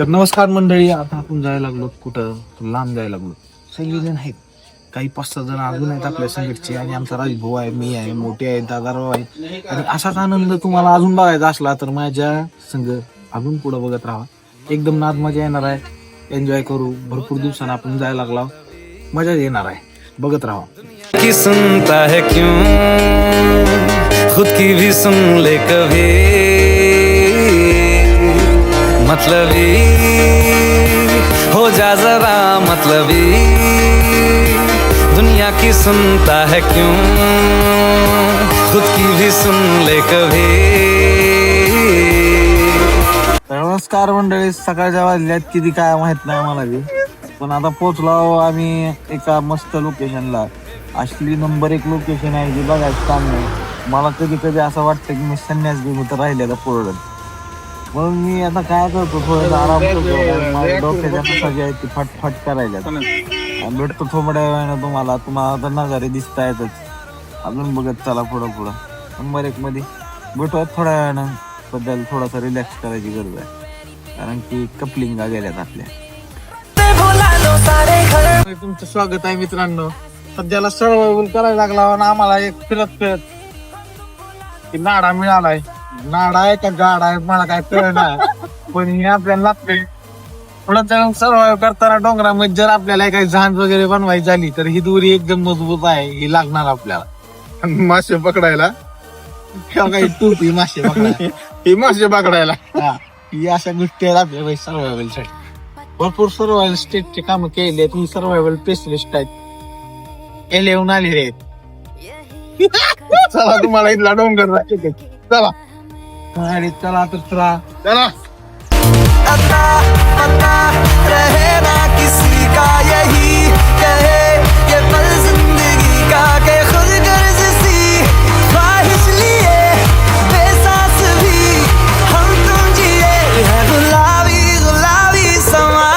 तर नमस्कार मंडळी आता आपण जायला लागलो कुठं? लांब जायला लागलो. सगळेजण आहेत. काही पाच सहा जण अजून आहेत आपल्या संगीतचे आणि आमचा राजभाऊ आहे मी आहे मोठे आहे दादाराव आहे. आणि असाच आनंद तुम्हाला अजून बघायचा असला तर माझ्या संघ अजून पुढे बघत राहा. एकदम नाद मजा येणार आहे. एन्जॉय करू. भरपूर दिवसांना आपण जायला लागला मजा येणार आहे. बघत राहा. की सुनता है क्यों? खुद की भी सुन ले कभी. मतलबी. हो जा जरा मतलबी. दुनिया की सुनता है क्यों? खुद की भी सुन ले कभी. नमस्कार मंडळी सकाळच्या वाजल्यात किती काय माहीत नाही मला बी. पण आता पोचलो आम्ही एका मस्त लोकेशनला असली नंबर एक लोकेशन आहे जी बघायचं काम नाही मला कधी कधी असं वाटतं की मी संन्यास घेऊन होतं राहिलेलं पोरड म्हणून मी आता काय करतो थोडं आराम करतो. डोक्याच्या मसाज आहेत ती फटफट करायच्यात आणि भेटतो थोड्या वेळानं तुम्हाला. तुम्हाला आता नजारे दिसता येतच. अजून बघत चला पुढं पुढं. नंबर एक मध्ये. भेटूयात थोड्या वेळानं. बद्दल थोडासा रिलॅक्स करायची गरज आहे. कारण की कपलिंगा गेल्यात आपल्या. तुमचं स्वागत आहे मित्रांनो. सध्याला सर्वायवल करायला लागला आणि आम्हाला एक फिरत फिरत की नाडा मिळालाय. नाडा आहे का गाडा आहे मला काय कळणार पण हे आपल्याला लागते थोडं सर्वाइव्ह करताना डोंगरामध्ये जर आपल्याला काही झांज वगैरे बनवायची झाली तर ही दोरी एकदम मजबूत आहे ही लागणार आपल्याला. मासे पकडायला? किंवा काही टोपी मासे पकडायला. हे मासे पकडायला. हा, ही अशा गोष्टी आहेत आपल्या सर्वायवलसाठी. भरपूर सर्वायवल स्टेटचे काम केले आहेत. ही सर्वायवल स्पेशलिस्ट आहेत. एले येऊन आलेले आहेत. चला तुम्हाला इथला डोंगर दाखवतो. चला. अरे चला तर चला। चला। अता पता रहे ना किसी का यही कहे ये पल ज़िंदगी का के खुद गर्ज सी। ख्वाहिश लिए बेसास भी हम तुम जिए है गुलाबी गुलाबी समा।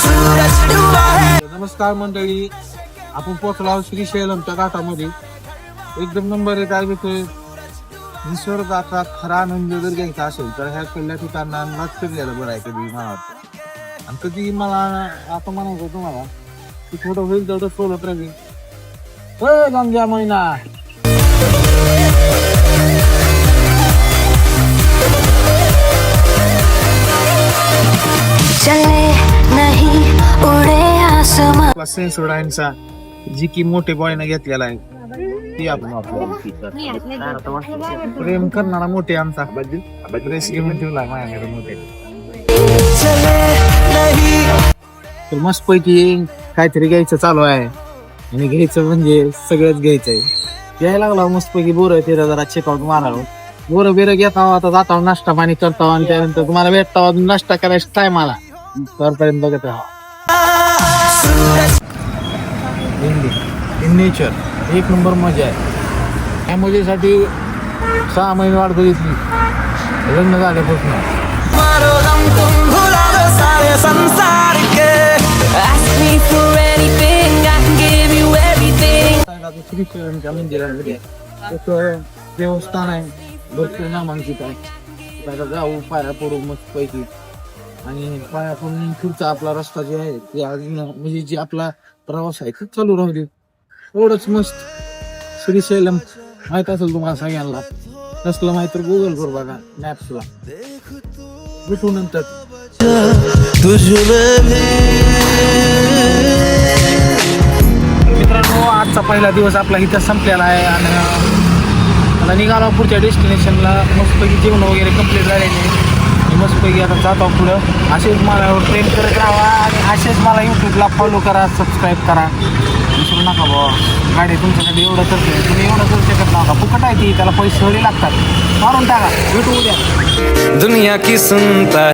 सूरज डूबा है। नमस्कार मंडळी आपण पोहोचलो आहोत श्रीशैलमच्या घाटामध्ये. एकदम नंबर एक आहे निसर्गाचा खरा आनंद जर घ्यायचा असेल तर ह्या पहिल्या ठिकाणांनाच फिरलेलं बरं आहे कधी मला वाटतं. आणि कधी मला आता म्हणायचं तुम्हाला की थोडं होईल तेवढं सोलत राहील. हो गंग्या महिना चले नहीं उड़े जी की मोठे बॉयने घेतलेला आहे. ती आपण वापरू. प्रेम करणारा मोठे आमचा. ड्रेस घेऊन ठेवला माझ्याकडे मोठे. तर मस्त पैकी काहीतरी घ्यायचं चालू आहे. आणि घ्यायचं म्हणजे सगळंच घ्यायचंय. घ्यायला लागला मस्त पैकी बोर ते जरा चेकआउट मारावं. बोर बिर घेता आता जाता नाश्ता पाणी करता आणि त्यानंतर तुम्हाला भेटता नाश्ता करायचा टाइम आला. तरपर्यंत बघत राहा. इन नेचर एक नंबर मजा आहे. या मजेसाठी सहा महिने वाट बघितली. लग्न झाल्यापासून. श्रीकृष्णाच्या मंदिरामध्ये एक देवस्थान आहे. भरपूर नामांकित आहे. त्याला जाऊ पाया पडू मस्त पैकी. आणि पाया पडून पुढचा आपला रस्ता जे आहे ते म्हणजे जे आपला प्रवास आहे ते चालू राहू दे. एवढंच मस्त. श्रीशैलम. माहीत असेल तुम्हाला सगळ्यांना. नसलं माहीत तर गुगलवर बघा मॅप्सला भेटू नंतर. मित्रांनो आजचा पहिला दिवस आपला इथं संपलेला आहे आणि आता निघालो पुढच्या डेस्टिनेशनला मस्तपैकी जेवण वगैरे कंप्लीट झालेले आहे. मस्तपैकी आता जातो पुढं. असेच मला ट्रेन करत राहा आणि असेच मला यूट्यूबला फॉलो करा सबस्क्राईब करा. विसरू नका बुवा. गाडी तुमच्याकडे एवढं करते तुम्ही एवढं करू शकत नका फुकट आहे ती. त्याला पैसे थोडे लागतात. मारून टाका. भेटू उद्या. दुनिया की सुनता